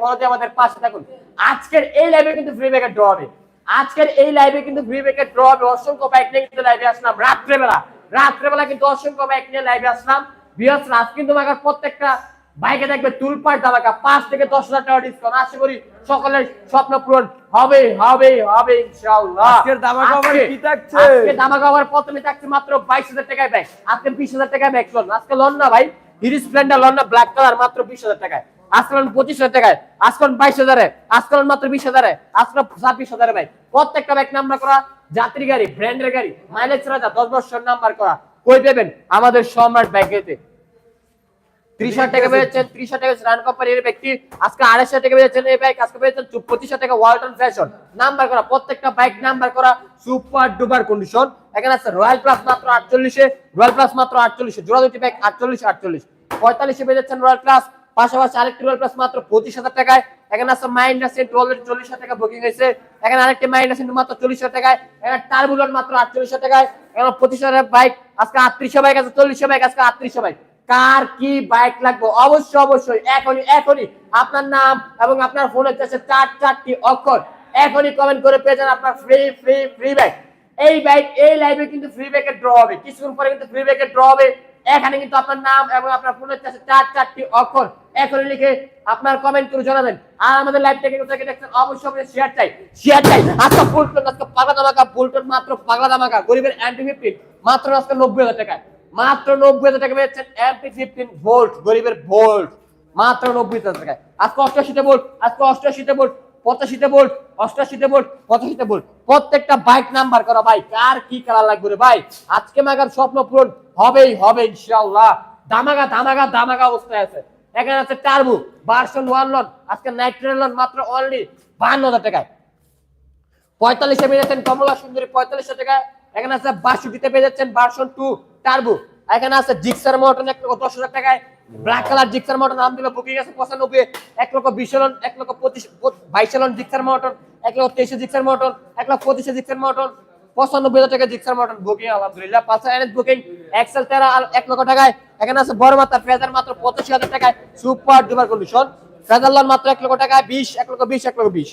Follow দিয়ে আমাদের পাশে থাকুন। আজকের এই লাইভে কিন্তু ফ্রি ব্যাকেট ড্র হবে। আজকের এই লাইভে কিন্তু ফ্রি ব্যাকেট ড্র হবে। অসংখ্য বাইক নিয়ে কিন্তু লাইভে আসলাম। রাত্রেবেলা রাত্রেবেলা কিন্তু অসংখ্য বাইক নিয়ে লাইভে আসলাম। বিয়াস রাত কিন্তু আমার প্রত্যেকটা বাইকে দেখবে তুলপার দামাকা পাঁচ থেকে দশ হাজার টাকা ডিসকাউন্ট আশা করি সকলের স্বপ্ন পূরণ হবে হবে হবে ইনশাআল্লাহ। আজকের ধামাকা আবার কি থাকছে? আজকে ধামাকা আবার প্রথমে থাকছে মাত্র বাইশ হাজার টাকায় ব্যাগ আজকে বিশ হাজার টাকায় ব্যাগ লন আজকে লন না ভাই হিরি স্প্লেন্ডার লন না ব্ল্যাক কালার মাত্র বিশ হাজার টাকায়। আজকে লন পঁচিশ হাজার টাকায়, আজকে লন বাইশ হাজারে, আজকে লন মাত্র বিশ হাজারে, আজকে লন ছাব্বিশ হাজারে ভাই। প্রত্যেকটা নাম্বার করা, যাত্রী গাড়ি ব্র্যান্ডের গাড়ি মাইলেজ দশ বছর নাম্বার করা। কই আমাদের সম্রাট ত্রিশ হাজার টাকা আড়াইশ হাজার টাকা পঁচিশ হাজার টাকা ফ্যাশন নাম্বার করা, প্রত্যেকটা বাইক নাম্বার করা সুপার কন্ডিশন এখানে আছে রয়্যাল মাত্র আটচল্লিশে প্লাস মাত্র আটচল্লিশে দুটি বাইক আটচল্লিশ আটচল্লিশ। পঁয়তাল্লিশে পেয়ে যাচ্ছেন রয়্যাল প্লাস পাশাপাশি আরেকটি রয়্যাল প্লাস মাত্র পঁচিশ হাজার টাকায়। এখানে আছে মাইন্ড সেন্ট চল্লিশ হাজার টাকা বুকিং হয়েছে। এখানে আরেকটি মাইন্ড মাত্র চল্লিশ হাজার টাকায়। এখানে টার্বুলন মাত্র আটচল্লিশ হাজার টাকায়। এখানে পঁচিশ হাজার বাইক আজকে আটত্রিশশো বাইক আছে, চল্লিশশো বাইক আজকে আটত্রিশশো বাইক কার কি বাইক লাগবে? অবশ্যই অবশ্যই, এখনই এখনই। আপনার নাম এবং আপনার ফোনের কাছে চার, চারটি অক্ষর এখনই কমেন্ট করে পেয়ে যান আপনার ফ্রি ফ্রি ফ্রি ব্যাগ এই বাইক এই লাইভে কিন্তু ফ্রি ব্যাগের ড্র হবে। কিছুক্ষণ পরে কিন্তু ফ্রি ব্যাগের ড্র হবে। এখানে কিন্তু আপনার নাম এবং আপনার ফোনের কাছে চার চারটি অক্ষর। এখনই লিখে আপনার কমেন্ট করে জানাবেন। আর আমাদের লাইভটাকে কোথায় দেখছেন, অবশ্যই অবশ্যই শেয়ার চাই শেয়ার চাই। আজকে ফুলটন আজকে পাগলা দামাকা ফুলটন মাত্র পাগলা দামাকা গরিবের অ্যান্টি ফিফটিন মাত্র আজকে নব্বই হাজার টাকায়। মাত্র নব্বই হাজার টাকা পেয়েছেন এমপি ফিফটিন ভোল্ট গরিবের ভোল্ট মাত্র নব্বই হাজার টাকায়। আজকে অষ্টআশিতে ভোল্ট আজকে অষ্টআশিতে ভোল্ট পঁচাশিতে ভোল্ট অষ্টআশিতে ভোল্ট পঁচাশিতে ভোল্ট প্রত্যেকটা বাইক নাম্বার করা ভাই, কার কি কালার লাগবে রে ভাই? আজকে মাগার স্বপ্ন পূরণ হবেই, হবে ইনশাআল্লাহ। দামাগা দামাগা দামাগা অবস্থায় আছে। এখানে আছে টার্বু ভার্সন ওয়ান লন আজকে নাইট্রেন লন মাত্র অনলি বাহান্ন হাজার টাকায়। পঁয়তাল্লিশে পেয়ে যাচ্ছেন কমলা সুন্দরী, পঁয়তাল্লিশশো টাকায়। এখানে আছে বাষট্টিতে পেয়ে যাচ্ছেন ভার্সন টু টার্বো এখানে আছে জিক্সার মোটর এক লক্ষ দশ হাজার টাকায়। ব্ল্যাক কালার জিক্সার মোটর নাম দিল বুকিং আছে পঁচানব্বই। এক লক্ষ বিশ লন এক লক্ষ পঁচিশ, বাইশ লন জিক্সার মোটর এক লক্ষ তেইশে জিক্সার মোটর এক লক্ষ পঁচিশে জিক্সার মোটর পঁচানব্বই হাজার টাকা জিক্সার মোটর বুকিং আলহামদুলিল্লাহ, পাঁচ এনএস বুকিং এক্সেল তেরা এক লক্ষ টাকায়। এখানে আছে বড় মাত্রা ফেজার মাত্র পঁচাশি হাজার টাকায় সুপার ডুপার কন্ডিশন ফেজার লন মাত্র এক লক্ষ টাকায়, বিশ, এক লক্ষ বিশ, এক লক্ষ বিশ।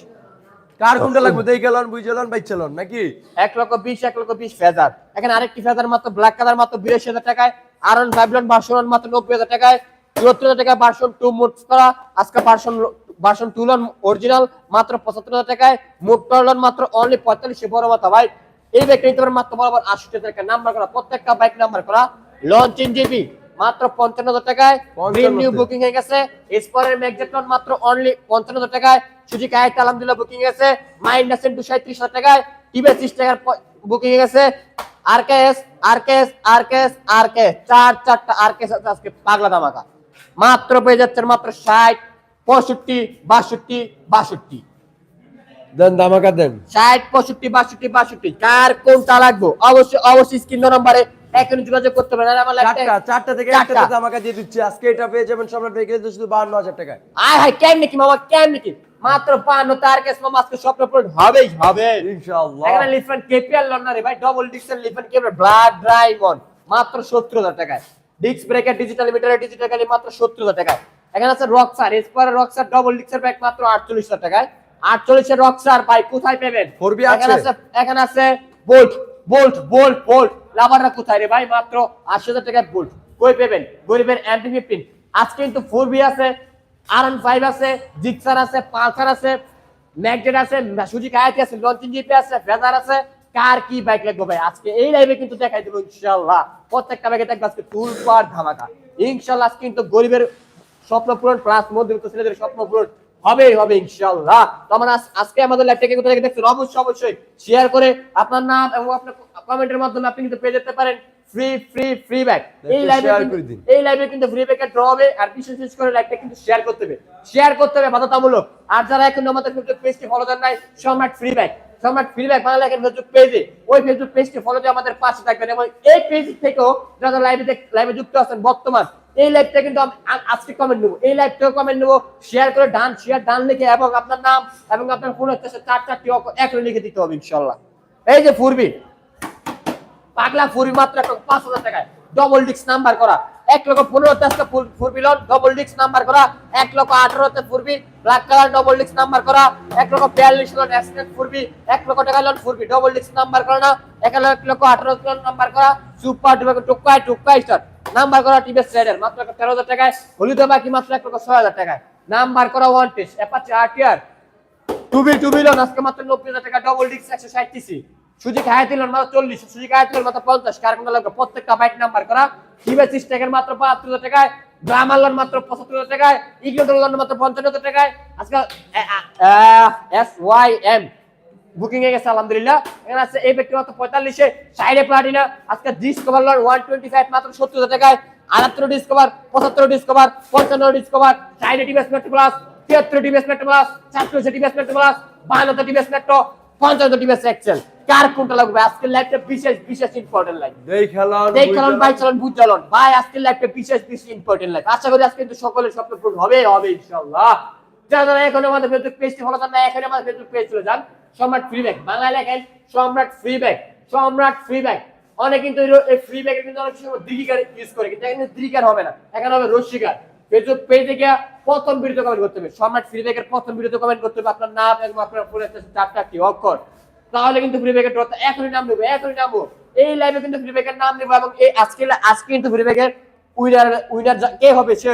কার কোনটা লাগবে? দেখে লন, বুঝে লন বাইক চালন নাকি? এক লক্ষ বিশ, এক লক্ষ বিশ ফেজার। এখানে আরেকটি ফেজার মাত্র ব্ল্যাক কালার মাত্র বিরাশি হাজার টাকায়। আর ওয়ান ফাইভ ভার্সন মাত্র নব্বই হাজার টাকায়। চুয়াত্তর হাজার টাকায় ভার্সন টু মোট করা। আজকে ভার্সন ভার্সন টু লন অরিজিনাল মাত্র পঁচাত্তর হাজার টাকায়। মোট লন মাত্র অনলি পঁয়তাল্লিশে, বড় মাথা, ভাই। এই বাইক নিতে মাত্র বরাবর আশি হাজার টাকা। নাম্বার করা, প্রত্যেকটা বাইক নাম্বার করা। লঞ্চ ইন জিবি মাত্র পঞ্চান্ন হাজার টাকায় গ্রিন নিউ বুকিং হয়ে গেছে। এসপরের ম্যাগজেটন মাত্র অনলি পঞ্চান্ন হাজার টাকায় সুজি আয়াত আলহামদুলিল্লাহ বুকিং গেছে। মাইন্ড আছেন দুশো সাঁত্রিশ হাজার টাকায়। টিভি ত্রিশ টাকার বুকিং গেছে। আরকেএস আরকেএস আরকেএস আরকেএস চার চারটা আরকেএস আছে আজকে পাগলা দামাকা মাত্র পেয়ে যাচ্ছেন মাত্র ষাট পঁয়ষট্টি বাষট্টি বাষট্টি। দেন ধামাকা দেন। ষাট পঁয়ষট্টি বাষট্টি বাষট্টি। কার কোনটা লাগবে? অবশ্যই অবশ্যই স্ক্রিন নাম্বারে এখনই যোগাযোগ করতে পারেন আর আমার চারটা চারটা থেকে। একটা ধামাকা দিয়ে দিচ্ছি। আজকে এটা পেয়ে যাবেন সম্রাট ভেহিকেল শুধু বাহান্ন হাজার টাকায়। আয় হায় কেন নাকি মামা কেন নাকি মাত্র পান্ন তার কেস মামা আজকে স্বপ্ন পূরণ হবেই। হবে। ইনশাআল্লাহ। এখানে লিফেন কেপিএল লন্ডারে ভাই ডবল ডিক্সেল লিফেন কেপিএল ব্লাড ড্রাইভন মাত্র সত্তর হাজার টাকায়। Disc breaker digital meter digital গাড়ি মাত্র সত্তর হাজার টাকায়। এখানে আছে রক্সার এসপার রক্সার ডবল ডিক্সের ব্যাগ মাত্র আটচল্লিশ হাজার টাকায়। আটচল্লিশের রক্সার ভাই কোথায় পেবেন? 4B এখানে আছে? আছে এখানে আছে বোল্ট বোল্ট বোল্ট বোল্ট লাভাররা কোথায় রে ভাই? মাত্র আশি হাজার টাকায় বোল্ট কই পেবেন? গরিবের অ্যান্টি ফিফটিন আজকে কিন্তু ফোর বি আছে আর এন ফাইভ আছে জিক্সার আছে পালসার আছে ম্যাগজেট আছে, সুজি কায়াতি আছে লঞ্চিন জিপি আছে ফেজার আছে। কার কি বাইক লাগবে ভাই? আজকে এই লাইভে কিন্তু দেখাই দেবো ইনশাল্লাহ প্রত্যেকটা বাইকে দেখবে আজকে তুল পার ধামাকা। ইনশাল্লাহ আজকে কিন্তু গরিবের স্বপ্ন পূরণ প্লাস মধ্যবিত্ত ছেলেদের স্বপ্ন পূরণ। হবেই হবে ইনশাল্লাহ তো আমরা আজকে আমাদের ল্যাপটপে কোথা থেকে দেখছেন? অবশ্যই অবশ্যই শেয়ার করে আপনার নাম এবং আপনার কমেন্টের মাধ্যমে আপনি কিন্তু পেয়ে যেতে পারেন ফ্রি ফ্রি ফ্রি ব্যাগ এই লাইভে। এই লাইভে কিন্তু ফ্রি ব্যাগের ড্র হবে আর বিশেষ বিশেষ করে লাইভটা কিন্তু শেয়ার করতে হবে। শেয়ার করতে হবে বাধ্যতামূলক। আর যারা এখন আমাদের ফেসবুক পেজটি ফলো দেন নাই Samrat free bag Samrat free bag Bangla লেখেন ফেসবুক পেজে ওই ফেসবুক পেজটি ফলো দিয়ে আমাদের পাশে থাকবেন এবং এই পেজ থেকেও যারা লাইভে লাইভে যুক্ত আছেন বর্তমান এই লাইভটা কিন্তু আজকে কমেন্ট নেব। এই লাইভটাও কমেন্ট নেব। শেয়ার করে ডান শেয়ার ডান লিখে এবং আপনার নাম এবং আপনার ফোন হচ্ছে চার চারটি এক লিখে দিতে হবে ইনশাল্লাহ এই যে ফুরবি, পাগলা ফুরবি মাত্র পাঁচ হাজার টাকায়। ডবল ডিক্স নাম্বার করা। এক লক্ষ পনেরোতে আজকে ফুরবি লোন ডবল ডিস্ক নাম্বার করা। এক লক্ষ আঠারোতে ফুরবি black colour double disc number করা। এক লক্ষ বিয়াল্লিশ লোন অ্যাক্সিডেন্ট ফুরবি। এক লক্ষ টাকা লোন ফুরবি ডবল ডিস্ক নাম্বার করা না। এক লক্ষ আঠারো লোন নাম্বার করা। সুপার টুকায় টুকাই স্টার নাম্বার করা টিভিএস রাইডার মাত্র তেরো হাজার টাকায়। হলিদে বাকি মাত্র এক লক্ষ ছয় হাজার টাকায়। নাম্বার করা ওয়ান টেস্ট অ্যাপাচি আরটিআর টুবি টুবি লোন আজকে মাত্র নব্বই হাজার টাকা ডবল ডিস্ক একশো ষাট সিসি সুযোগ হায়াতি মাত্র চল্লিশ সুজি হায়াতি লোন মাত্র পঞ্চাশ। কারণ লাগবে? প্রত্যেকটা বাইক নাম্বার করা। টিভিএস স্টেকের মাত্র বাহাত্তর হাজার টাকায়। গ্রামার লোন মাত্র পঁচাত্তর হাজার টাকায়। ইগলের লোন মাত্র পঞ্চান্ন হাজার টাকায়। আজকে এস ওয়াই এম বুকিং এ গেছে আলহামদুলিল্লাহ। এখানে আছে এই ব্যক্তি মাত্র পঁয়তাল্লিশে সাইডে প্লাটিনা আজকে ডিসকভার ওয়ান টোয়েন্টি ফাইভ মাত্র সত্তর হাজার টাকায়। আটাত্তর ডিসকভার পঁচাত্তর ডিসকভার পঞ্চান্ন ডিসকভার সাইডে টিভিএস মেট্রো প্লাস তিয়াত্তর TVS Metro Plus TVS Metro Plus বাহান্ন টিভিএস মেট্রো পঞ্চান্ন টিভিএস এক্সেল কার কোনটা লাগবে? আজকে লাইফটা বিশেষ বিশেষ ইম্পর্টেন্ট লাইফ দেই খেলান ভাই চলন বুঝ চলন ভাই আজকে লাইফটা বিশেষ বিশেষ ইম্পর্টেন্ট লাইফ আশা করি আজকে কিন্তু সকলের স্বপ্ন পূরণ হবে হবে ইনশাআল্লাহ। যারা যারা এখন আমাদের ফেসবুক পেজটি ফলো করেন না এখন আমাদের ফেসবুক পেজ চলে যান। সম্রাট ফ্রি ব্যাগ বাংলা লেখেন Samrat free bag Samrat free bag অনেক কিন্তু এই- ফ্রি ব্যাগের কিন্তু অনেক সময় দিঘিকার ইউজ করে কিন্তু এখানে দিঘিকার হবে না এখানে হবে রশ্মিকার ফেসবুক পেজে গিয়ে প্রথম ভিডিওতে কমেন্ট করতে হবে সম্রাট ফ্রি ব্যাগের প্রথম ভিডিওতে কমেন্ট করতে হবে আপনার নাম এবং আপনার ফোনের চারটা কি অক্ষর। তাহলে কিন্তু ফ্রি ব্যাগের ড্রতে এখনই নাম নেব এখনই নামবো এই লাইভে কিন্তু ফ্রি ব্যাগের নাম নেব এবং এই আজকে আজকে কিন্তু ফ্রি ব্যাগের উইনার উইনার কে হবে সে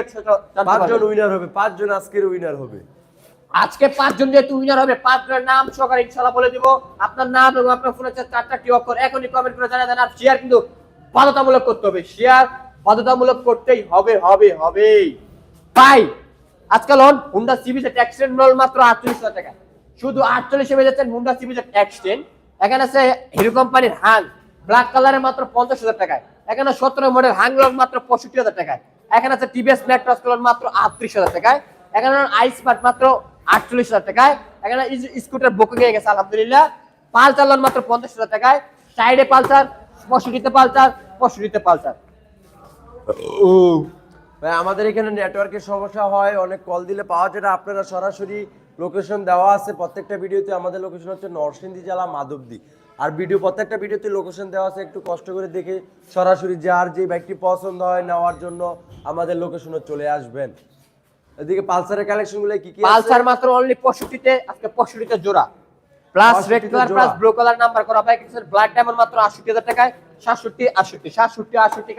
পাঁচজন উইনার হবে পাঁচজন আজকের উইনার হবে। আজকে পাঁচজন যেহেতু উইনার হবে, পাঁচজনের নাম সহকারে ইনশাল্লাহ বলে দিব। আপনার নাম এবং আপনার ফোনের চারটা কি অক্ষর এখনই কমেন্ট করে জানা দেন আর শেয়ার কিন্তু বাধ্যতামূলক করতে হবে। শেয়ার বাধ্যতামূলক করতেই হবে হবে, হবেই। ভাই, আজকাল হন হুন্ডা সিবিজে অ্যাক্সিডেন্ট মূল্য মাত্র আটচল্লিশ হাজার টাকা। শুধু আটচল্লিশে বেজে যাচ্ছেন হুন্ডা সিবিজে অ্যাক্সিডেন্ট এখানে আছে হিরো কোম্পানির হাং ব্ল্যাক কালারের মাত্র পঞ্চাশ হাজার টাকায়। এখানে সতেরো মডেল হাংলং মাত্র পঁয়ষট্টি হাজার টাকায়। এখানে আছে টিভিএস মেট্রস কালার মাত্র আটত্রিশ হাজার টাকায়। এখানে আইস মাত্র আটচল্লিশ হাজার টাকায়। এখানে স্কুটার বুকিং হয়ে গেছে, আলহামদুলিল্লাহ। পালসার লোন মাত্র পঞ্চাশ হাজার টাকায়। সাইডে পালসার, পঁয়ষট্টিতে পালসার পঁয়ষট্টিতে পালসার। ভাই, আমাদের এখানে নেটওয়ার্কের সমস্যা হয়, অনেক কল দিলে পাওয়া যায় না। আপনারা সরাসরি লোকেশন দেওয়া আছে। প্রত্যেকটা ভিডিওতে আমাদের লোকেশন হচ্ছে নরসিংদী জেলা, মাধবদী। আর ভিডিও প্রত্যেকটা ভিডিওতে লোকেশন দেওয়া আছে, একটু কষ্ট করে দেখে সরাসরি যার যে বাইকটি পছন্দ হয় নেওয়ার জন্য আমাদের লোকেশনে চলে আসবেন। এদিকে পালসারের কালেকশনগুলো কি কি পালসার মাত্র অনলি পঁয়ষট্টিতে আজকে পঁয়ষট্টিতে জোড়া। Plus 65 red colour plus blue colour number করা বাইক ব্ল্যাক ডায়মন্ড মাত্র আটষট্টি হাজার টাকায়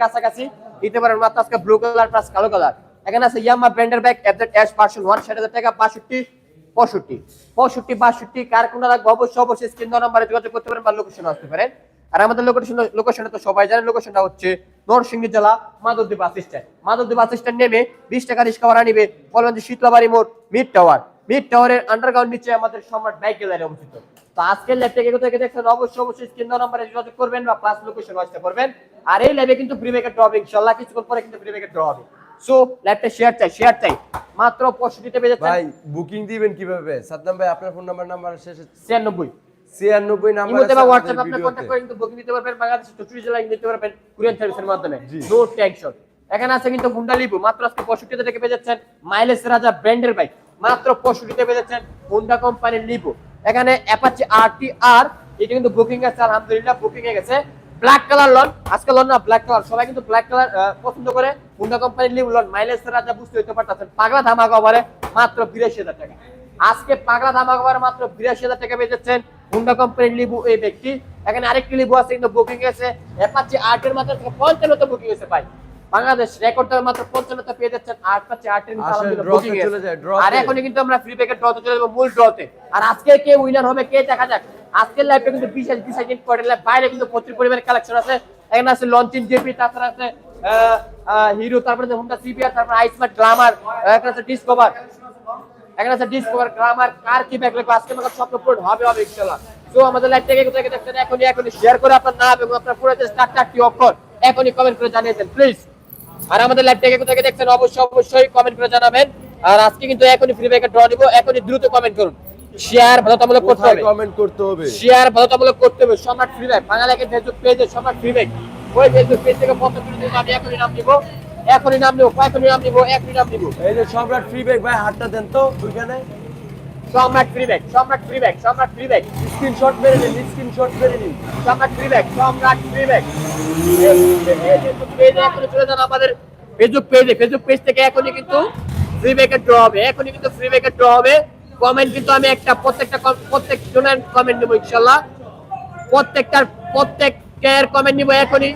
কাছাকাছি। দিতে পারেন মাত্র আজকে ব্লু কালার প্লাস কালো কালার এখানে আছে ইয়ামা ব্র্যান্ডের ব্যাগ এফজেড এস ওয়ান ষাট হাজার টাকা বাষট্টি পঁয়ষট্টি। পঁয়ষট্টি বাষট্টি কার কোন লাগবে? অবশ্যই অবশ্যই স্ক্রিন নাম্বারে যোগাযোগ করতে পারেন বা লোকেশন আসতে পারেন। আর আমাদের লোকেশন লোকেশনটা তো সবাই জানে লোকেশনটা হচ্ছে নরসিংদী জেলা Madhabdi bus stand. Madhabdi bus stand নেমে বিশ টাকা রিক্সা ভাড়া নিবে বলবেন যে শীতলাবাড়ি মোড় মিড টাওয়ার। মিড টাওয়ারের আন্ডারগ্রাউন্ড নিচে আমাদের সম্রাট বাইক গ্যালারি অবস্থিত। তো আজকের ল্যাব থেকে কোথায় দেখছেন? অবশ্যই অবশ্যই স্ক্রিন নাম্বারে যোগাযোগ করবেন বা প্লাস লোকেশন আসতে করবেন। আর এই ল্যাবে কিন্তু ফ্রি ব্যাকেট ড্র হবে ইনশাআল্লাহ। কিছুক্ষণ পরে কিন্তু ফ্রি ব্যাকেট ড্র হবে। সো ল্যাবটা শেয়ার চাই শেয়ার চাই। মাত্র পঁয়ষট্টিতে বেজে ভাই বুকিং দিবেন কীভাবে? সাদ্দাম ভাই আপনার ফোন নাম্বার নাম্বার শেষে ছিয়ানব্বই। ছিয়ানব্বই নাম্বার ইমোতে বা আমাদের হোয়াটসঅ্যাপ আপনার করে কিন্তু বুকিং দিতে পারবেন বাংলাদেশের চৌত্রিশ জেলায় দিতে পারবেন কুরিয়ার সার্ভিসের মাধ্যমে। নো টেনশন এখানে আছে কিন্তু হুন্ডা লিবু মাত্র আজকে পঁয়ষট্টিতে থেকে পেয়ে যাচ্ছেন মাইলেজ রাজা ব্র্যান্ডের বাইক মাত্র পঁয়ষট্টিতে পেয়ে যাচ্ছেন হুন্ডা কোম্পানির লিবু এখানে অ্যাপাচি আর এটা কিন্তু বুকিং আছে আলহামদুলিল্লাহ বুকিং হয়ে গেছে। ব্ল্যাক কালার লন আজকে লন না ব্ল্যাক কালার সবাই কিন্তু ব্ল্যাক কালার পছন্দ করে। হুন্ডা কোম্পানির লন মাইলেজ রাজা বুঝতে হইতে পারতেছেন পাগলা ধামাকা ওভারে মাত্র বিরাশি হাজার টাকা। আজকে পাগলা ধামাকা ওভারে মাত্র বিরাশি হাজার টাকা পেয়ে যাচ্ছেন হুন্ডা কোম্পানির লিবু এই ব্যক্তি। এখানে আরেকটি লিবু আছে কিন্তু বুকিং আছে। অ্যাপাচি আর্টের মাত্র পঞ্চান্নতে বুকিং হয়েছে ভাই বাংলাদেশ রেকর্ড মাত্র পঞ্চান্নতে পেয়ে যাচ্ছেন কিন্তু চলে আছে। যায়, draw আর তে। এখনই কিন্তু আমরা ফ্রি প্যাকেট ড্রতে চলে যাব মূল ড্রতে আর আজকে কে উইনার হবে কে দেখা যাক। আজকের লাইভে কিন্তু বিশেষ বিশেষ ইম্পর্টেন্ট লাইভ বাইরে কিন্তু প্রচুর পরিমাণের কালেকশন আছে। এখানে আছে লঞ্চিং জেপি তাছাড়া আছে হিরো তারপরে হুন্ডা সিবিআর তারপরে আইসমার্ট গ্লামার এখানে আছে ডিসকভার এখানে আছে ডিসকভার গ্রামার কার কি ব্যাগ লাগবে? আজকে আমাদের স্বপ্ন পূরণ হবে হবে ইনশাআল্লাহ তো আমাদের লাইভ থেকে কোথায় দেখছেন এখনই এখনই শেয়ার করে আপনার নাম এবং আপনার পুরো চারটি অক্ষর এখনই কমেন্ট করে জানিয়ে দেন প্লিজ আর আমাদের লাইভ থেকে কোথায় দেখছেন অবশ্যই অবশ্যই কমেন্ট করে জানাবেন। আর আজকে কিন্তু এখনই ফ্রি ব্যাগে ড্র নিব এখনই দ্রুত কমেন্ট করুন। শেয়ার বাধ্যতামূলক করতে হবে। কমেন্ট করতে হবে? শেয়ার বাধ্যতামূলক করতে হবে সম্রাট ফ্রি ব্যাগ বাংলাকে ফেসবুক পেজে সম্রাট ফ্রি ব্যাগ ওই ফেসবুক পেজ থেকে তুলে দিন আমি এখনই নাম নিব এখনই নাম নিব এখনই নাম নিব এখনই নাম নিব। এই যে সম্রাট ফ্রি ব্যাগ ভাই হাতটা দেন তো ওইখানে Samrat free bag Samrat free bag Samrat free bag screenshot মেরে নিন স্ক্রিনশট মেরে নিন। Samrat free bag Samrat free bag এখনই চলে যান আমাদের ফেসবুক পেজে ফেসবুক পেজ থেকে এখনই কিন্তু ফ্রি ব্যাকেট ড্র হবে এখনই কিন্তু ফ্রি ব্যাকেট ড্র হবে। কমেন্ট কিন্তু আমি একটা প্রত্যেকটা প্রত্যেক জনের কমেন্ট নেব ইনশাল্লাহ। প্রত্যেকটার প্রত্যেকের কমেন্ট নিবো এখনই।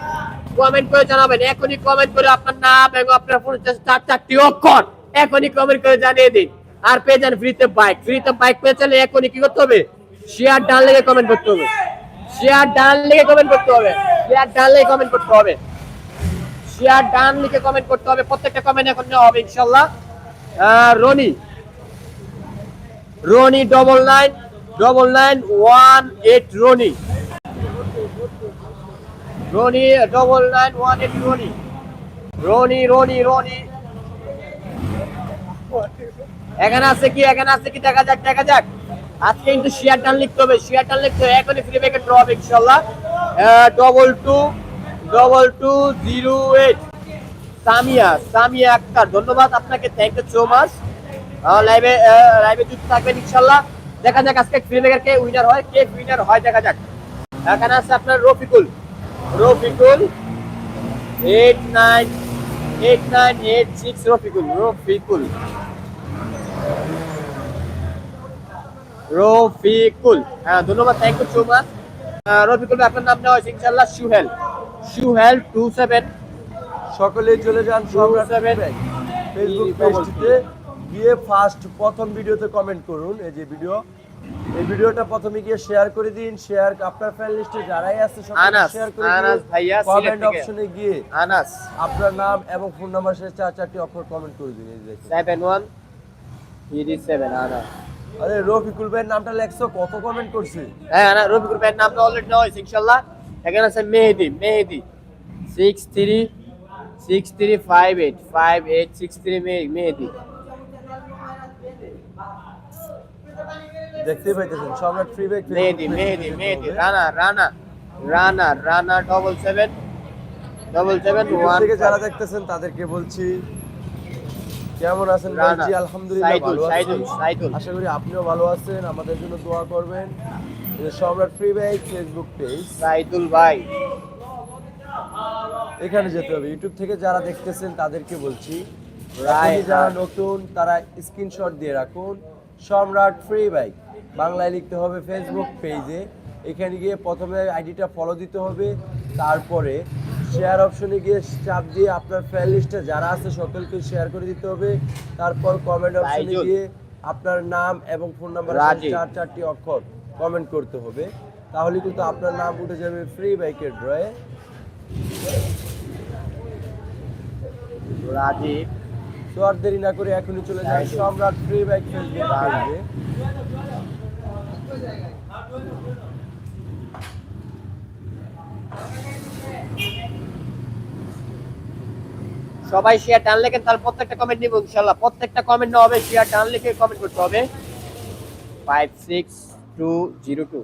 কমেন্ট করে জানাবেন, এখনই কমেন্ট করে আপনার নাম এবং আপনার ফোন চার চারটি অক্ষর এখনই কমেন্ট করে জানিয়ে দিন। আর পেয়ে যান ফ্রিতে বাইক ফ্রিতে বাইক পেয়ে চাইলে এখনই কি করতে হবে? শেয়ার ডান লেগে কমেন্ট করতে হবে। শেয়ার ডান লেগে কমেন্ট করতে হবে। শেয়ার ডান লেগে কমেন্ট করতে হবে। শেয়ার ডান লিখে কমেন্ট করতে হবে। প্রত্যেকটা কমেন্ট এখন নেওয়া হবে ইনশাল্লাহ Roni. Roni double nine double nine one eight Roni. Roni double nine one eight Roni Roni Roni Roni এখানে আছে কি? এখানে আছে কি? দেখা যাক দেখা যাক। আজকে কিন্তু শেয়ার টান লিখতে হবে। শেয়ার টান লিখতে হবে। এখনই ফ্রি প্যাকেট ড্র হবে ইনশাল্লাহ double two double two zero eight Samia Samia Akter, ধন্যবাদ আপনাকে। থ্যাংক ইউ সো মাচ লাইভে লাইভে যুক্ত থাকবেন ইনশাল্লাহ দেখা যাক আজকে ফ্রি প্যাকেট কে উইনার হয়, কে উইনার হয়, দেখা যাক। এখানে আছে আপনার Rafiqul. Rafiqul eight nine eight nine eight six Rafiqul Rafiqul. Rafiqul. হ্যাঁ ধন্যবাদ thank you so much Rafiqul আপনার নাম নেওয়া হয়েছে ইনশাল্লাহ সুহেল। সুহেল টু সেভেন সকলেই চলে যান সম্রাট seven, ফেসবুক পেজটিতে গিয়ে ফার্স্ট প্রথম ভিডিওতে কমেন্ট করুন। এই যে ভিডিও এই ভিডিওটা প্রথমে গিয়ে শেয়ার করে দিন শেয়ার আপনার ফ্রেন্ড লিস্টে যারাই আছে আনাস, শেয়ার করে আনাস ভাইয়া, কমেন্ট অপশনে গিয়ে আনাস। আপনার নাম এবং ফোন নাম্বার শেষে চার চারটি অক্ষর কমেন্ট করে দিন এই দেখুন। Seven one three seven Anas. আরে রফিকুল ভাইয়ের নামটা লেখছো কত কমেন্ট করছে? হ্যাঁ আনা রফিকুল ভাইয়ের নামটা অলরেডি নেওয়া হয়েছে ইনশাল্লাহ। এখানে আছে Mehedi Mehedi. Six three six three five eight five eight six three Mehedi. দেখতেই পাইতেছেন Samrat free bag Mehedi Mehedi Mehedi Rana Rana Rana Rana double seven double seven one থেকে যারা দেখতেছেন তাদেরকে বলছি কেমন আছেন ভাইজি? আলহামদুলিল্লাহ ভালো আছি সাইদুল, সাইদুল। আশা করি আপনিও ভালো আছেন আমাদের জন্য দোয়া করবেন। Samrat free bag Facebook page Saidul ভাই। এখানে যেতে হবে। ইউটিউব থেকে যারা দেখতেছেন তাদেরকে বলছি যারা নতুন তারা স্ক্রিনশট দিয়ে রাখুন। সম্রাট ফ্রি বাইক বাংলায় লিখতে হবে ফেসবুক পেজে এখানে গিয়ে প্রথমে আইডিটা ফলো দিতে হবে। তারপরে শেয়ার অপশনে গিয়ে চাপ দিয়ে আপনার ফ্রেন্ড লিস্টে যারা আছে সকলকে শেয়ার করে দিতে হবে। তারপর কমেন্ট অপশনে গিয়ে আপনার নাম এবং ফোন নাম্বার চার চারটি অক্ষর কমেন্ট করতে হবে। তাহলে কিন্তু আপনার নাম উঠে যাবে ফ্রি বাইকের ড্রয়ে রাজীব। তো আর দেরি না করে এখনই চলে যায় সম্রাট ফ্রি বাইক ফেসবুক সবাই শেয়ার ডান লেখেন তাহলে প্রত্যেকটা কমেন্ট নিব ইনশাল্লাহ। প্রত্যেকটা কমেন্ট নেওয়া হবে শেয়ার ডান লিখে কমেন্ট করতে হবে। Five six two zero two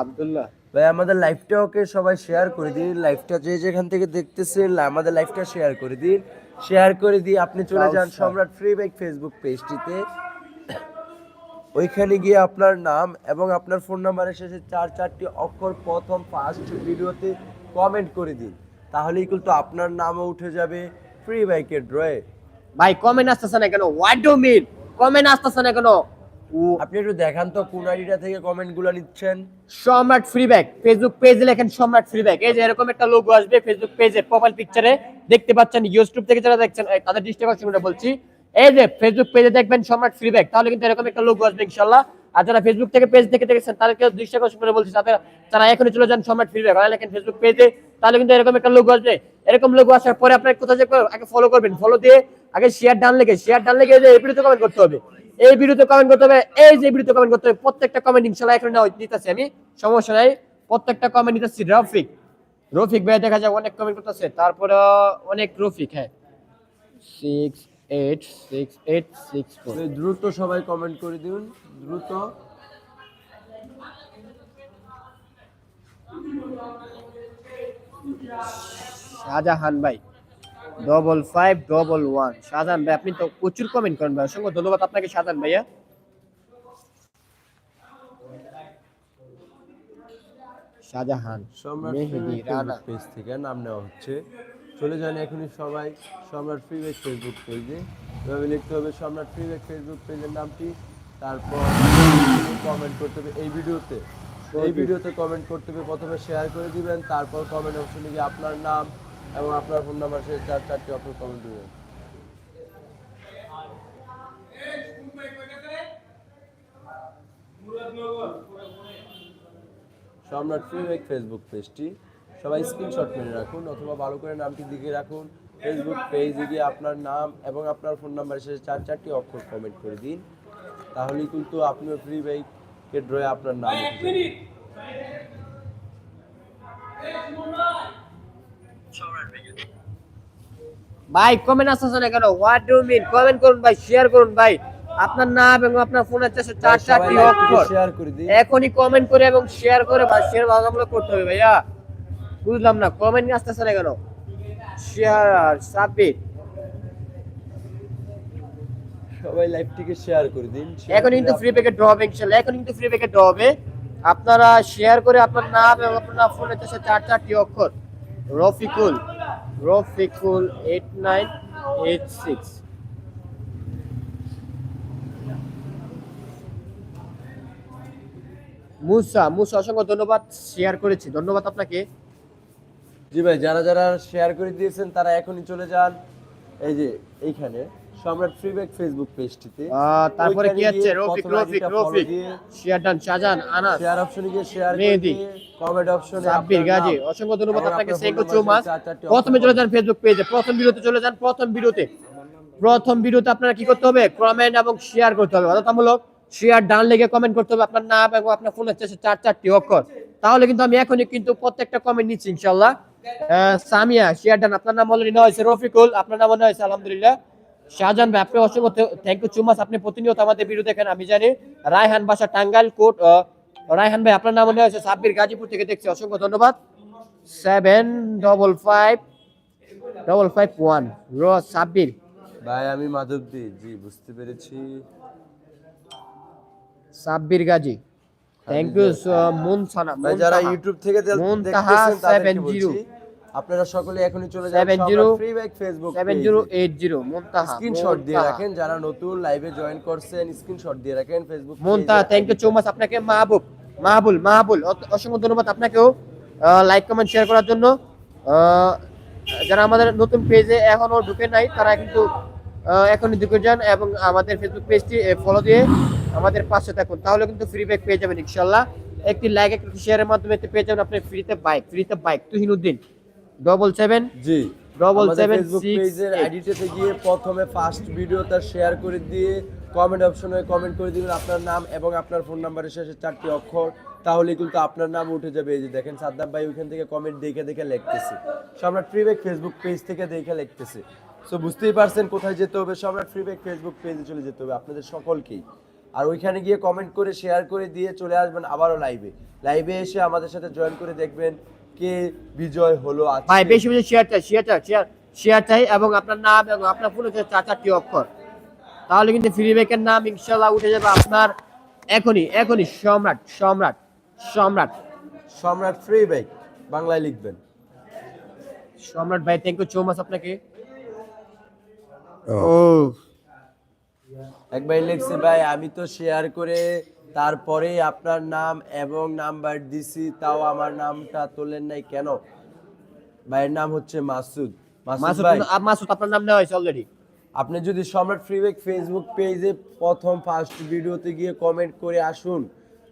Abdullah. ভাই আমাদের লাইভটা ওকে সবাই শেয়ার করে দিন। লাইভটা যে যেখান থেকে দেখতেছেন আমাদের লাইভটা শেয়ার করে দিন। শেয়ার করে দিয়ে আপনি চলে যান। সম্রাট ফ্রি বাইক ফেসবুক পেজটিতে ওইখানে গিয়ে আপনার নাম এবং আপনার ফোন নাম্বারের শেষে চার চারটি অক্ষর প্রথম ফার্স্ট ভিডিওতে কমেন্ট করে দিন। তাহলেই কিন্তু আপনার নামও উঠে যাবে ফ্রি বাইকের ড্রয়ে ভাই কমেন্ট আসতেছে না কেন? হোয়াট ডু মিন কমেন্ট আসতেছে না কেন? ও আপনি একটু দেখান তো কোন আইডিটা থেকে কমেন্টগুলো নিচ্ছেন? সম্রাট ফ্রি ব্যাগ ফেসবুক পেজে লেখেন সম্রাট ফ্রি ব্যাগ এই যে এরকম একটা লোগো আসবে ফেসবুক পেজে প্রোফাইল পিকচারে দেখতে পাচ্ছেন ইউটিউব থেকে যারা দেখছেন তাদের আকর্ষণ বলছি। এই যে ফেসবুক পেজে দেখবেন সম্রাট ফ্রি ব্যাগ তাহলে কিন্তু এরকম একটা লোগো আসবে ইনশাআল্লাহ আর যারা ফেসবুক থেকে পেজ থেকে দেখেছেন তাদেরকে দৃষ্টি আকর্ষণ করে বলছি, তাদের তারা এখনই চলে যান সম্রাট ফ্রি ব্যাগ আর লেখেন ফেসবুক পেজে তাহলে কিন্তু এরকম একটা লোগো আসবে। এরকম লোগো আসার পরে আপনার কোথায় যে আগে ফলো করবেন। ফলো দিয়ে আগে শেয়ার ডান লেগে শেয়ার ডান লেগে এই ভিডিওতে কমেন্ট করতে হবে। এই ভিডিওতে কমেন্ট করতে হবে। এই যে ভিডিওতে কমেন্ট করতে হবে। প্রত্যেকটা কমেন্ট ইনশাআল্লাহ এখানে নিতেছি আমি। সমস্যা নাই। প্রত্যেকটা কমেন্ট নিতেছি। রফিক। রফিক ভাই দেখা যায় অনেক কমেন্ট করতেছে। তারপরে অনেক রফিক হ্যাঁ। Six eight six eight six four দ্রুত সবাই কমেন্ট করে দিন দ্রুত। শাহজাহান ভাই double five double one Shahjahan ভাই আপনি তো প্রচুর কমেন্ট করেন ভাই অসংখ্য ধন্যবাদ আপনাকে শাহজাহান ভাইয়া শাহজাহান সম্রাট মেহেদি রানা। পেজ থেকে নাম নেওয়া হচ্ছে। চলে যান এখনই সবাই সম্রাট ফ্রিবেক ফেসবুক পেজে এভাবে লিখতে হবে সম্রাট ফ্রিবেক ফেসবুক পেজের নামটি তারপর কমেন্ট করতে হবে এই ভিডিওতে। এই ভিডিওতে কমেন্ট করতে হবে প্রথমে শেয়ার করে দিবেন তারপর কমেন্ট অপশনে গিয়ে আপনার নাম এবং আপনার ফোন নাম্বার সে চার চারটি অপশন কমেন্ট দিবেন। সম্রাট ফ্রিবেক ফেসবুক পেজটি সবাই স্ক্রিনশট মেরে রাখুন অথবা ভালো করে নামটি দিকে রাখুন। ফেসবুক পেজে গিয়ে আপনার নাম এবং আপনার ফোন নাম্বারের শেষে চার চারটি অক্ষর কমেন্ট করে দিন। তাহলেই কিন্তু আপনিও ফ্রি বাইকের ড্রয়ে আপনার নাম ভাই কমেন্ট আসছে না কেন? হোয়াট ডু মিন কমেন্ট করুন ভাই শেয়ার করুন ভাই। আপনার নাম এবং আপনার ফোনের চারশো চার চারটি অক্ষর। শেয়ার করে দিন। এখনই কমেন্ট করে এবং শেয়ার করে ভাই শেয়ার বাধামূলক করতে হবে ভাইয়া। বুঝলাম না কমেন্ট আসতেছে না কেন? শেয়ার সাবমিট সবাই লাইভটিকে শেয়ার করে দিন এখন কিন্তু ফ্রি প্যাকেট ড্র হবে ইনশাল্লাহ। এখন কিন্তু ফ্রি প্যাকেট ড্র হবে। আপনারা শেয়ার করে আপনার নাম এবং আপনার ফোনের চারশো চার চারটি অক্ষর। Rafiqul Rafiqul eight nine eight six Musa Musa অসংখ্য ধন্যবাদ। শেয়ার করেছি। ধন্যবাদ আপনাকে। জি ভাই যারা যারা শেয়ার করে দিয়েছেন তারা এখনই চলে যান। এই যে এইখানে সম্রাট ফ্রিব্যাক ফেসবুক পেজটিতে তারপরে কি আছে? Rafiq Rafiq Rafiq. Share done Shahjahan Anas. Share অপশনে গিয়ে শেয়ার মেহেদি। কমেন্ট অপশনে সাব্বির গাজী অসংখ্য ধন্যবাদ আপনাকে ফোন চৌমাস। প্রথমে চলে যান ফেসবুক পেজে প্রথম ভিডিওতে চলে যান প্রথম ভিডিওতে প্রথম ভিডিওতে আপনারা কি করতে হবে? কমেন্ট এবং শেয়ার করতে হবে। বাধ্যতামূলক শেয়ার ডান লেগে কমেন্ট করতে হবে আপনার নাম এবং আপনার ফোনের চারটি অক্ষর। তাহলে কিন্তু আমি এখনই কিন্তু প্রত্যেকটা কমেন্ট নিচ্ছি ইনশাল্লাহ আহ, সামিয়া শিয়ারডান আপনার নাম অলরেডি নেওয়া হয়েছে রফিকুল আপনার নাম নেওয়া হয়েছে আলহামদুলিল্লাহ। শাহজাহান ভাই আপনি অসংখ্য থ্যাংক ইউ চুমাস আপনি প্রতিনিয়ত আমাদের ভিডিও দেখেন আমি জানি। রায়হান বাসা টাঙ্গাইল কোর্ট রায়হান ভাই আপনার নাম নেওয়া হয়েছে সাব্বির গাজীপুর থেকে দেখছি অসংখ্য ধন্যবাদ। Seven double five double five one র সাব্বির। ভাই আমি মাধবদী জি বুঝতে পেরেছি। সাব্বির গাজী। থ্যাংক ইউ মুন সানা যারা ইউটিউব থেকে দেখতেছেন তাদেরকে আপনারা সকলে এখনই চলে 70 free bag Facebook seven zero eight zero Muntaha screenshot দিয়ে রাখেন যারা নতুন লাইভে জয়েন করছেন স্ক্রিনশট দিয়ে রাখেন Facebook Muntaha thank you so much আপনাকে মাহবুব মাহবুল মাহবুল অসংখ্য ধন্যবাদ আপনাকেও লাইক কমেন্ট শেয়ার করার জন্য। যারা আমাদের নতুন পেজে এখনও ঢুকে নাই তারা কিন্তু এখনই ঢুকে যান এবং আমাদের ফেসবুক পেজটি ফলো দিয়ে আমাদের পাশে থাকুন। তাহলে কিন্তু ফ্রি ব্যাক পেয়ে যাবেন ইনশাল্লাহ। একটি লাইক একটি শেয়ারের মাধ্যমে পেয়ে যাবেন আপনি ফ্রিতে বাইক ফ্রিতে বাইক তুহিনুদ্দিন ডবল সেভেন জি। seven ফেসবুক পেজের। এডিটেতে গিয়ে প্রথমে ফার্স্ট ভিডিওটা শেয়ার করে দিয়ে কমেন্ট অপশনে কমেন্ট করে দিবেন আপনার নাম এবং আপনার ফোন নাম্বারের শেষে চারটি অক্ষর। তাহলে কিন্তু আপনার নাম উঠে যাবে। এই যে দেখেন সাদ্দাম ভাই ওইখান থেকে কমেন্ট দেখে দেখে লিখতেছে। সম্রাট ফ্রিবেক ফেসবুক পেজ থেকে দেখে লিখতেছে। সো বুঝতেই পারছেন কোথায় যেতে হবে? সম্রাট ফ্রিবেক ফেসবুক পেজে চলে যেতে হবে আপনাদের সকলকেই। আর ওইখানে গিয়ে কমেন্ট করে শেয়ার করে দিয়ে চলে আসবেন আবারও লাইভে লাইভে এসে আমাদের সাথে জয়েন করে দেখবেন কে বিজয় হলো। ভাই বেশি বেশি শেয়ার চাই শেয়ার চাই শেয়ার শেয়ার চাই এবং আপনার নাম এবং আপনার ফোনে চার চারটি অক্ষর। তাহলে কিন্তু ফ্রি ব্যাকের নাম ইনশাল্লাহ উঠে যাবে আপনার এখনই এখনই সম্রাট সম্রাট সম্রাট। সম্রাট ফ্রি বাইক বাংলায় লিখবেন। সম্রাট ভাই থ্যাংক ইউ সো মাচ আপনাকে। ও। এক ভাই লিখছে ভাই আমি তো শেয়ার করে তারপরেই আপনার নাম এবং নাম্বার দিছি তাও আমার নামটা তোলেন নাই কেন? ভাইয়ের নাম হচ্ছে মাসুদ। মাসুদ মাসুদ ভাই। মাসুদ আপনার নাম নেওয়া হয়েছে অলরেডি আপনি যদি সম্রাট ফ্রিবেক ফেসবুক পেজে প্রথম ফার্স্ট ভিডিওতে গিয়ে কমেন্ট করে আসুন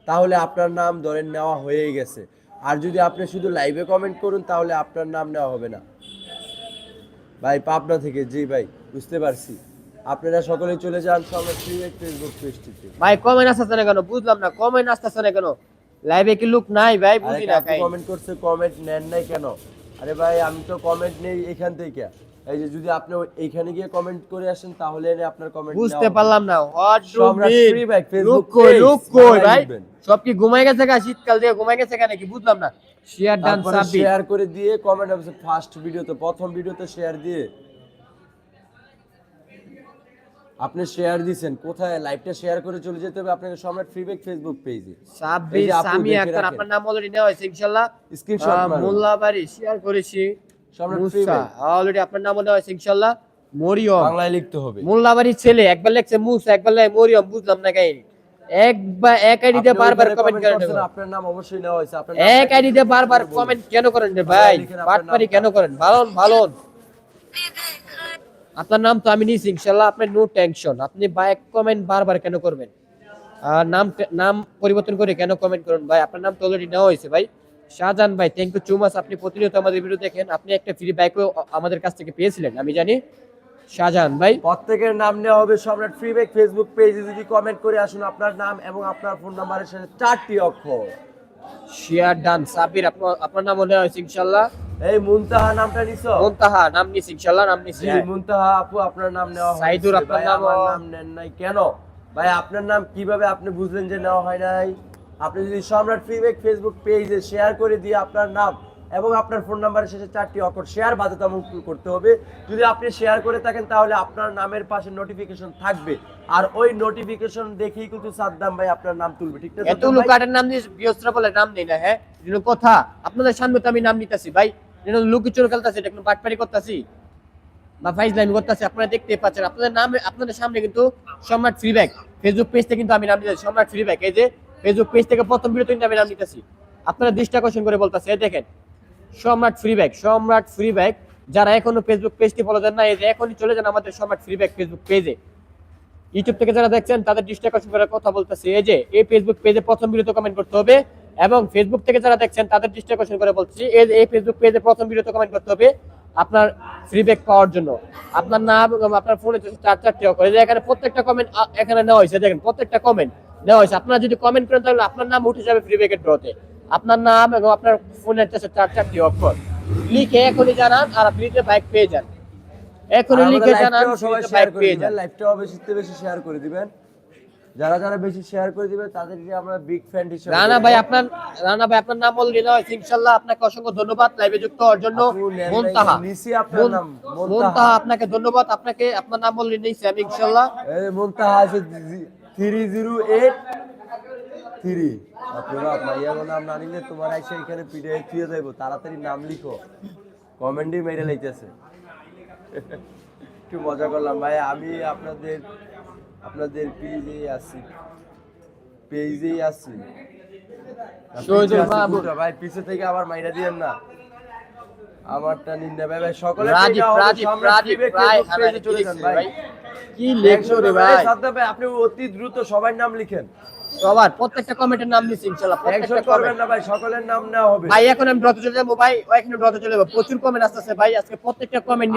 তাহলে আপনার নাম ধরেন নেওয়া হয়ে গেছে। আর যদি আপনি শুধু লাইভে কমেন্ট করুন তাহলে আপনার নাম নেওয়া হবে না। ভাই পাবনা থেকে জি ভাই বুঝতে পারছি। আপনারা সকলে চলে যান ফেসবুক পেজটিতে। ভাই কমেন্ট আসতেছে না কেন? বুঝলাম না কমেন্ট আসতেছে না কেন? লাইভে কি লুক নাই ভাই? বুঝি না কমেন্ট করছে কমেন্ট নেন নাই কেন? আরে ভাই আমি তো কমেন্ট নেই এখান থেকে। এই যে যদি আপনি এইখানে গিয়ে কমেন্ট করে আসেন তাহলে আপনার কমেন্ট বুঝতে পারলাম না। হোয়াট ডু মিন লুক কই লুক কই ভাই? সব কি ঘুমাই গেছে গা? শীতকাল দিয়ে ঘুমাই গেছে কেন কি বুঝলাম না। Share done Sabbir. শেয়ার করে দিয়ে কমেন্ট ফার্স্ট ভিডিওতে প্রথম ভিডিওতে শেয়ার দিয়ে আপনি শেয়ার দিছেন কোথায় লাইভটা শেয়ার করে চলে যেতে হবে আপনাকে সম্রাট ফ্রিবেক ফেসবুক পেজে সাব্বির সামি আক্তার আপনার নাম অলরেডি নেওয়া হয়েছে ইনশাআল্লাহ আহ, মারুন। মোল্লাবাড়ি শেয়ার করেছি। সম্রাট ফ্রি অলরেডি আপনার নাম মনে হয়েছে ইনশাল্লাহ। মরিয়ম। বাংলায় লিখতে হবে। মোল্লাবাড়ির ছেলে একবার লেখছে মুসা একবার লেখে মরিয়ম বুঝলাম না কাহিনী। একবার এক আইডিতে বারবার কমেন্ট করেন আপনার নাম অবশ্যই নেওয়া হয়েছে আপনার এক আইডিতে বারবার কমেন্ট কেন করেন রে ভাই? পাটপারি কেন করেন? ভালো ভালো আপনার নাম তো আমি নিয়েছি ইনশাল্লাহ আপনার নো টেনশন আপনি বাইক কমেন্ট বারবার কেন করবেন? আর নাম নাম পরিবর্তন করে কেন কমেন্ট করুন ভাই? আপনার নাম তো অলরেডি নেওয়া হয়েছে ভাই। শাহজাহান ভাই থ্যাংক ইউ চুমাস আপনি প্রতিনিয়ত আমাদের ভিডিও দেখেন। আপনি একটা ফ্রি বাইকও আমাদের কাছ থেকে পেয়েছিলেন আমি জানি। শাহজাহান ভাই। প্রত্যেকের নাম নেওয়া হবে সম্রাট ফ্রি ব্যাগ ফেসবুক পেজে যদি কমেন্ট করে আসুন আপনার নাম এবং আপনার ফোন নাম্বারের সাথে চারটি অক্ষর। শেয়ার ডান সাবির আপনার আপনার নামও নেওয়া হয়েছে ইনশাল্লাহ এই মুনতাহা নামটা নিছো? মুনতাহা নাম নিছি ইনশাল্লাহ নাম নিছি। জি হ্যাঁ। মুনতাহা আপু আপনার নাম নেওয়া হয়েছে। সাইদুর, আপনার নাম- আমার নাম নেন নাই। কেন? ভাই আপনার নাম কীভাবে আপনি বুঝলেন যে নেওয়া হয় নাই? আপনি যদি সম্রাট ফ্রি ফেসবুক পেজে শেয়ার করে দিয়ে আপনার নাম এবং আপনার ফোন নাম্বারের শেষে চারটি অক্ষর শেয়ার বাধ্যতামূলক করতে হবে। যদি আপনি শেয়ার করে থাকেন তাহলে আপনার নামের পাশে নোটিফিকেশন থাকবে। আর ওই নোটিফিকেশন দেখেই কিন্তু সাদ্দাম ভাই আপনার নাম তুলবে ঠিক আছে এত লুকাটের নাম দিয়ে বলে নাম নেই না হ্যাঁ? কথা। আপনাদের সামনে তো আমি নাম নিতেছি ভাই। এটা লুকি চোর খেলতেছি, এটা কোনো বাটপারি করতেছি। বা করতেছি, আপনারা দেখতে পাচ্ছেন। আপনাদের নাম, আপনাদের সামনে কিন্তু সম্রাট ফ্রি ব্যাগ ফেসবুক পেজ থেকে কিন্তু আমি নাম নিতেছি সম্রাট ফ্রি ব্যাগ এই যে ফেসবুক পেজ থেকে প্রথম ভিডিওতে কিন্তু আমি নাম আপনারা দৃষ্টি আকর্ষণ করে বলতেছি দেখেন, Samrat free bag Samrat free bag যারা এখনও ফেসবুক পেজটি ফলো দেন না এই যে এখনই চলে যান আমাদের সম্রাট ফ্রি ব্যাগ ফেসবুক পেজে ইউটিউব থেকে যারা দেখছেন, তাদের দৃষ্টি আকর্ষণ করার কথা বলতেছে। এই যে, এই ফেসবুক পেজে প্রথম ভিডিওতে কমেন্ট করতে হবে। এবং ফেসবুক থেকে যারা দেখছেন তাদের দৃষ্টি আকর্ষণ করে বলছি এই ফেসবুক পেজে প্রথম ভিডিওতে কমেন্ট করতে হবে আপনার ফ্রি ব্যাক পাওয়ার জন্য। আপনার নাম এবং আপনার ফোনে চার চারটে করে এখানে প্রত্যেকটা কমেন্ট এখানে নেওয়া হয়েছে দেখেন প্রত্যেকটা কমেন্ট নেওয়া হয়েছে। আপনারা যদি কমেন্ট করেন তাহলে আপনার নাম উঠে যাবে ফ্রি ব্যাকের ড্রতে আপনার নাম এবং আপনার ফোনের কাছে চার চারটি অক্ষর। লিখে এখনই জানান আর ফ্রিতে বাইক পেয়ে যান। এখনই লিখে জানান সবাই শেয়ার করে পেয়ে দিবেন। যান। লাইভটাও বেশি বেশি শেয়ার করে দিবেন। যারা যারা বেশি শেয়ার করে দিবেন তাদেরকে আমরা বিগ ফ্যান হিসেবে রানা ভাই আপনার রানা ভাই আপনার নাম অলরেডি নেওয়া হয়েছে ইনশাল্লাহ আপনাকে অসংখ্য ধন্যবাদ লাইভে যুক্ত হওয়ার জন্য। মুনতাহা। নিছি আপনার নাম, মুনতাহা। আপনাকে ধন্যবাদ। আপনাকে আপনার নাম অলরেডি নিয়েছি আমি ইনশাল্লাহ। এই মুনতাহা আছে থ্রি জিরো এইট থ্রি আপনারা ভাইয়ার নাম না নিলে তোমার এসে এখানে পিঠে থুয়ে যাইবো তাড়াতাড়ি নাম লিখো। কমেন্টই মেরে লাইতেছে। একটু মজা করলাম। ভাই আমি আপনাদের আপনাদের পেজেই আছি। পেজেই আছি। ভাই পিছে থেকে আবার মাইরা দিয়েন না। আমারটা নিন না। ভাই ভাই সকলে রাজীব রাজীব রাজীব রায় চলে যান ভাই। ভাই। কি লেখছো রে ভাই আপনি অতি দ্রুত সবার নাম লিখেন। সবার প্রত্যেকটা কমেন্টের নাম নিচ্ছি ইনশাল্লাহ প্রত্যেকটা করবেন না ভাই সকলের নাম নেওয়া হবে। ভাই এখন আমি ড্রতে চলে যাব ভাই এখন ড্রতে চলে যাব। প্রচুর কমেন্ট ভাই আজকে প্রত্যেকটা কমেন্ট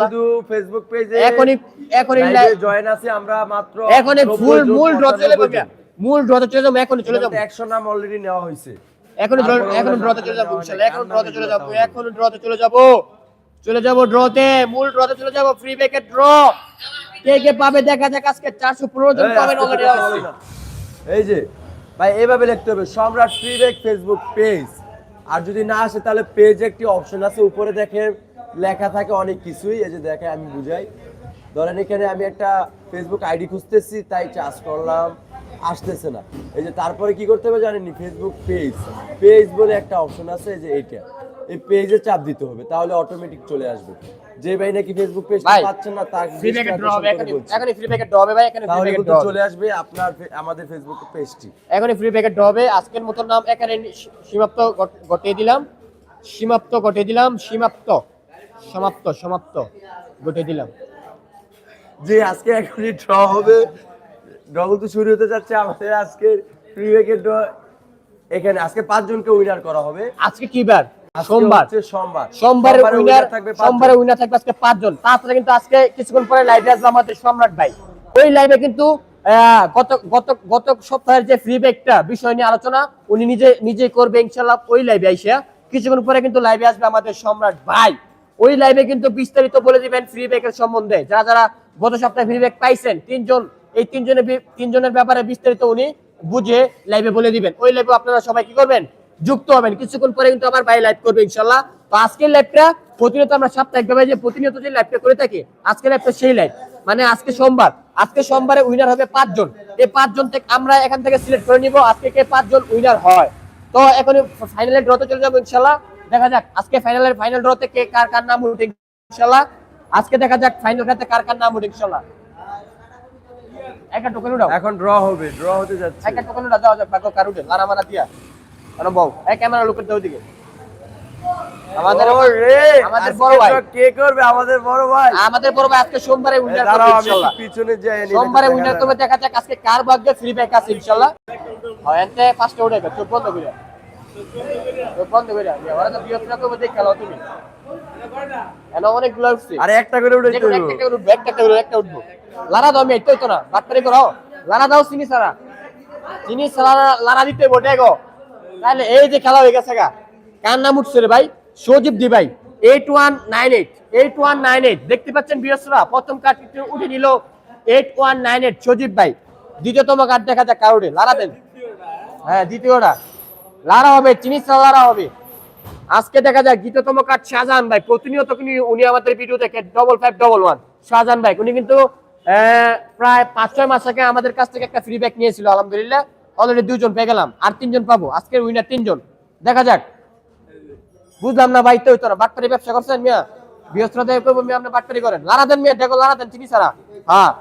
শুধু ফেসবুক পেজে এখনই এখনই জয়েন আছে আমরা মাত্র এখনই ফুল মূল ড্রতে চলে যাব মূল ড্রতে চলে যাব এখনই চলে যাব। 100 নাম অলরেডি নেওয়া হয়েছে। এখন এখন ড্রতে চলে যাব ইনশাআল্লাহ এখন ড্রতে চলে যাব এখন ড্রতে চলে যাব। চলে যাব ড্রতে মূল ড্রতে চলে যাব ফ্রি ব্যাকেট ড্র কে কে পাবে দেখা যাক আজকে চারশো পনেরো জন এই, পাবেন অলরেডি। এই যে, ভাই, এভাবে লিখতে হবে, সম্রাট ফ্রিবেক ফেসবুক পেজ আর যদি না আসে, তাহলে পেজ একটি অপশন আছে, উপরে দেখে লেখা থাকে অনেক কিছুই। এই যে দেখে আমি বুঝাই। ধরেন, এখানে আমি একটা ফেসবুক আইডি খুঁজতেছি, তাই চার্জ করলাম, আসতেছে না। এই যে, তারপরে কি করতে হবে জানেননি? ফেসবুক পেজ পেজ বলে একটা অপশন আছে, এই যে এইটা। এই পেজে চাপ দিতে হবে, তাহলে অটোমেটিক চলে আসবে। যে ভাই নাকি ফেসবুক পেজ পাচ্ছেন না তার ফ্রি ব্যাকেট ড্র হবে। এখনই ফ্রি ব্যাকেট ড্র হবে ভাই এখানে ফ্রি ব্যাকেট ড্র চলে আসবে আপনার আমাদের ফেসবুক পেজটি এখনই ফ্রি ব্যাকেট ড্র হবে আজকের মতো নাম এখানে সীমাপ্ত ঘট- ঘটিয়ে দিলাম। সীমাপ্ত ঘটিয়ে দিলাম সীমাপ্ত সমাপ্ত সমাপ্ত ঘটিয়ে দিলাম। যে আজকে এখনই ড্র হবে ড্র কিন্তু শুরু হতে যাচ্ছে আমাদের আজকে ফ্রি ব্যাকের ড্র এখানে আজকে পাঁচজনকে উইনার করা হবে। আজকে কি বার? সোমবার। সোমবার। সোমবারে সোমবারে উইনার winner থাকবে পাঁচজন। সোমবারে উইনার থাকবে আজকে পাঁচজন। তাছাড়া কিন্তু আজকে কিছুক্ষণ পরে লাইভে আসবে আমাদের সম্রাট ভাই। ওই লাইভে কিন্তু গত গত গত সপ্তাহের যে ফ্রি বিষয় নিয়ে আলোচনা উনি নিজে নিজে করবে ইনশাল্লাহ ওই লাইভে আইসা। কিছুক্ষণ পরে কিন্তু লাইভে আসবে আমাদের সম্রাট ভাই। ওই লাইভে কিন্তু বিস্তারিত বলে দিবেন ফ্রি ব্যাগের সম্বন্ধে। যারা যারা গত সপ্তাহে ফ্রি ব্যাগ পাইছেন তিনজন এই তিনজনের তিনজনের ব্যাপারে বিস্তারিত উনি বুঝে লাইভে বলে দিবেন। ওই লাইভে আপনারা সবাই কি করবেন? যুক্ত হবেন। কিছুক্ষণ পরে কিন্তু আবার ভাই লাইভ করবে ইনশাল্লাহ তো আজকের লাইভটা প্রতিনিয়ত আমরা সাপ্তাহিক ভাবে যে প্রতিনিয়ত যে লাইভটা করে থাকি আজকের লাইভটা সেই লাইভ মানে আজকে সোমবার। আজকে সোমবারে উইনার হবে পাঁচজন। এই পাঁচজন থেকে আমরা এখান থেকে সিলেক্ট করে নিব আজকে কে পাঁচজন উইনার হয়। তো এখন ফাইনালে ড্রতে চলে যাব ইনশাল্লাহ দেখা যাক আজকে ফাইনালের ফাইনাল ড্রতে কে কার কার নাম উঠে ইনশাআল্লাহ। আজকে দেখা যাক ফাইনাল খেলাতে কার কার নাম উঠে ইনশাআল্লাহ। একটা টোকেন উঠাও। এখন ড্র হবে ড্র হতে যাচ্ছে। একটা টোকেন উঠা দেওয়া যাক ভাগ্য কার উঠে? লারা মারা দিয়া। বউ এই ক্যামেরা আমাদের আমাদের বড় ভাই। কে করবে? আমাদের বড় ভাই। আমাদের বড় ভাই আজকে সোমবারে উইনার করবে ইনশাআল্লাহ পিছনে যাই সোমবারে উইনার দেখা যাক আজকে কার ভাগ্যে ফ্রি ব্যাক আছে ইনশাআল্লাহ হয় উঠে গেছে চোখ বন্ধ করে চোখ বন্ধ করে ওরা তো বিরক্ত না করবে দেখ খেলো তুমি। এন অনেকগুলো উঠছে। আরে একটা করে উঠে একটা একটা উঠবো একটা উঠবো, একটা উঠবো। লারা দাও আমি তো না বাটপারি করো লারা দাও চিনি সারা চিনি সারা লারা দিতে বটে গো তাহলে এই যে খেলা হয়ে গেছে গা, কার নাম উঠছে রে ভাই? সজীব দি ভাই। Eight one nine eight eight one nine eight দেখতে পাচ্ছেন বিয়সরা প্রথম কার্ড উঠে নিল eight one nine eight Sajib ভাই। দ্বিতীয়তম কার্ড দেখা যাক কারোর লারা দেন। হ্যাঁ দ্বিতীয়টা। লারা হবে, চিনি সারা লারা হবে। আজকে দেখা যাক, দ্বিতীয়তম কার্ড শাহজাহান ভাই। প্রতিনিয়ত উনি আমাদের ভিডিও দেখে double five double one Shahjahan ভাই, উনি কিন্তু প্রায় পাঁচ, ছয় মাস আগে আমাদের কাছ থেকে একটা ফ্রি ব্যাক নিয়েছিল, আলহামদুলিল্লাহ। অলরেডি দুইজন পেয়ে গেলাম, আর তিনজন পাবো। আজকের উইনার তিনজন। দেখা যাক। বুঝলাম না ভাই তো বাটপারি ব্যবসা করছেন মিয়া? হ্যাঁ।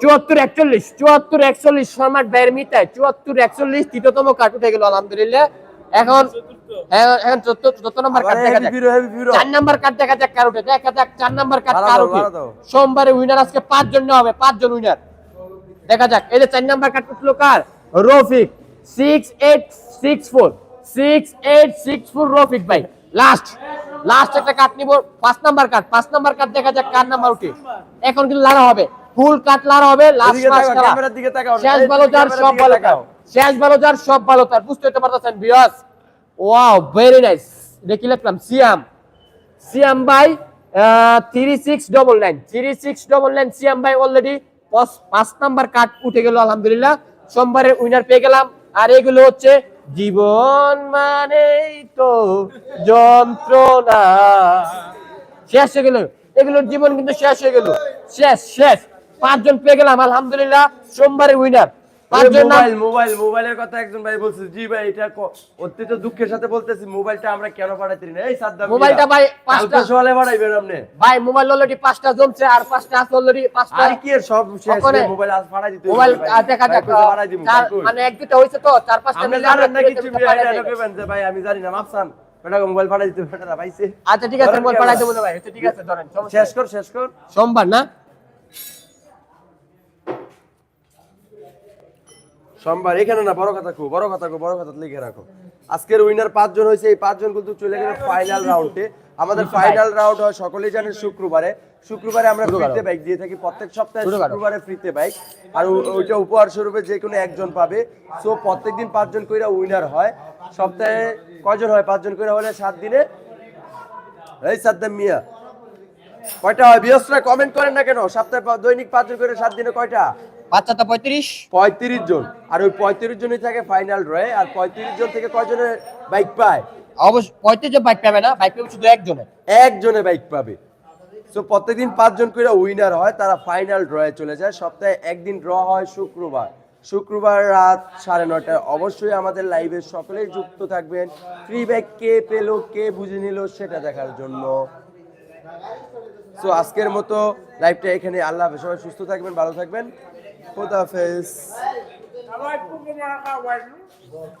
চুয়াত্তর একচল্লিশ চুয়াত্তর একচল্লিশ চুয়াত্তর একচল্লিশ, তৃতীয়তম আলহামদুলিল্লাহ। এখন এখন এখন নম্বর কার্ড দেখা যাক। চার নাম্বার কার্ড দেখা যাক কার উঠে। দেখা যাক চার নাম্বার কার্ড কার উঠে। সোমবারে উইনার আজকে পাঁচ জন হবে পাঁচ জন উইনার দেখা যাক এই যে চার নাম্বার কার্ড উঠল কার? Rafiq. Six eight six four six eight six four Rafiq ভাই। লাস্ট লাস্ট একটা কার্ড নিব। পাঁচ নাম্বার কার্ড পাঁচ নাম্বার কার্ড দেখা যাক কার নাম্বার উঠে। এখন কিন্তু লারা হবে। ফুল কার্ড লারা হবে লাস্ট। শেষ ভালো যার সব ভালো শেষ ভালো যার, সব ভালো তার। বুঝতে হতে পারতেছেন বিয়াস ওয়াও ভেরি নাইস দেখি লিখলাম? সিয়াম সিয়াম ভাই three six double nine three six double nine Siam ভাই অলরেডি পাঁচ নাম্বার কার্ড উঠে গেল, আলহামদুলিল্লাহ। সোমবারের উইনার পেয়ে গেলাম। আর এগুলো হচ্ছে জীবন মানেই তো যন্ত্রণা। শেষ হয়ে গেল। এগুলোর জীবন কিন্তু শেষ হয়ে গেল। শেষ শেষ। পাঁচজন পেয়ে গেলাম, আলহামদুলিল্লাহ। সোমবারের উইনার মোবাইল মোবাইল মোবাইলের কথা একজন ভাই বলছে জি ভাই এটা অত্যন্ত দুঃখের সাথে বলতেছি মোবাইলটা আমরা কেন না? এই সাদ্দাম মোবাইলটা ভাই পাঁচটা সকালে পাঠাইবেন আপনি? ভাই মোবাইল অলরেডি পাঁচটা জমছে আর পাঁচটা আছে অলরেডি পাঁচটা আর কি সব শেষ? মোবাইল আজ পাঠাই দিতে মোবাইল দেখা যাক আহ, পাঠাই দিব মানে এক দুটো হয়েছে তো চার পাঁচটা মিলে জানেন আমরা না কিছু ভাই আমি জানি না মাপসান বেটা মোবাইল পাঠাই দিতে পাইছে আচ্ছা ঠিক আছে মোবাইল পাঠাই দেবো ভাই আচ্ছা, ঠিক আছে ধরেন শেষ কর শেষ কর। সোমবার না? সোমবার এখানে না বড় কথা কো বড় কথা কো বড় কথা লিখে রাখো। আজকের উইনার পাঁচজন হয়েছে এই পাঁচজন কিন্তু চলে গেল ফাইনাল রাউন্ডে আমাদের ফাইনাল রাউন্ড হয় সকলেই জানেন শুক্রবারে। শুক্রবারে আমরা ফ্রিতে বাইক দিয়ে থাকি প্রত্যেক সপ্তাহে শুক্রবারে ফ্রিতে বাইক আর ওইটা উপহার স্বরূপে যে কোনো একজন পাবে। সো প্রত্যেকদিন পাঁচজন কইরা উইনার হয়। সপ্তাহে কয়জন হয় পাঁচজন কইরা হলে সাত দিনে? এই সাদ্দাম মিয়া। কয়টা হয়? বৃহস্পতিবার কমেন্ট করেন না কেন? সপ্তাহে দৈনিক পাঁচজন করে সাত দিনে কয়টা? বাচ্চাটা পঁয়ত্রিশ? পঁয়ত্রিশ জন। আর ওই পঁয়ত্রিশ জনই থাকে ফাইনাল রয়ে আর পঁয়ত্রিশ জন থেকে কয়জনের বাইক পায়? অবশ্য পঁয়ত্রিশ জন বাইক পাবে না বাইক পাবে শুধু একজনের। একজনে বাইক পাবে। তো প্রত্যেকদিন পাঁচজন করে উইনার হয় তারা ফাইনাল ড্রয়ে চলে যায়। সপ্তাহে একদিন ড্র হয় শুক্রবার। শুক্রবার রাত সাড়ে নটায় অবশ্যই আমাদের লাইভে সকলেই যুক্ত থাকবেন। ফ্রি ব্যাগ কে পেল কে বুঝে নিল সেটা দেখার জন্য। তো আজকের মতো লাইভটা এখানে। আল্লাহ সবাই সুস্থ থাকবেন ভালো থাকবেন। খোদা হাফেজ